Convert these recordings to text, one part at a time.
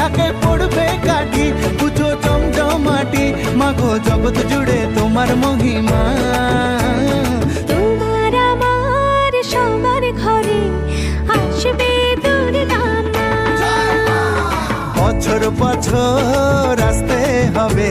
ঢাকে পড়বে কাঠি পুজো চমচমাটি মাগো জগৎ জুড়ে তোমার মহিমা। তোমার আমার সবার ঘরে আসবে বছর বছর আসতে হবে।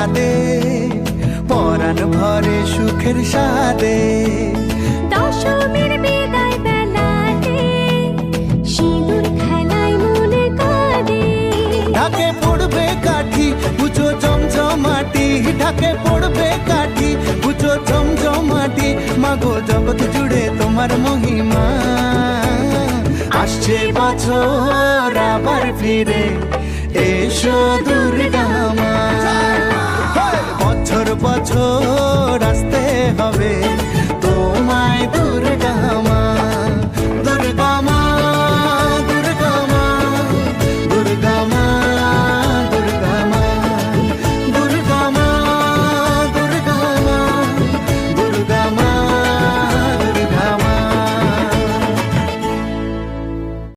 প্রসাদে পরাণ ভরে সুখের সাদে দশমীর বিদায় বেলাতে সিঁদুর খেলায় মনে কাঁদে। ঢাকে পড়বে কাঠি পুজো জমজমাটি ঢাকে পড়বে কাঠি পুজো জমজমাটি মাগো জগৎ জুড়ে তোমার মহিমা। আসছে বছর আবার ফিরে এসো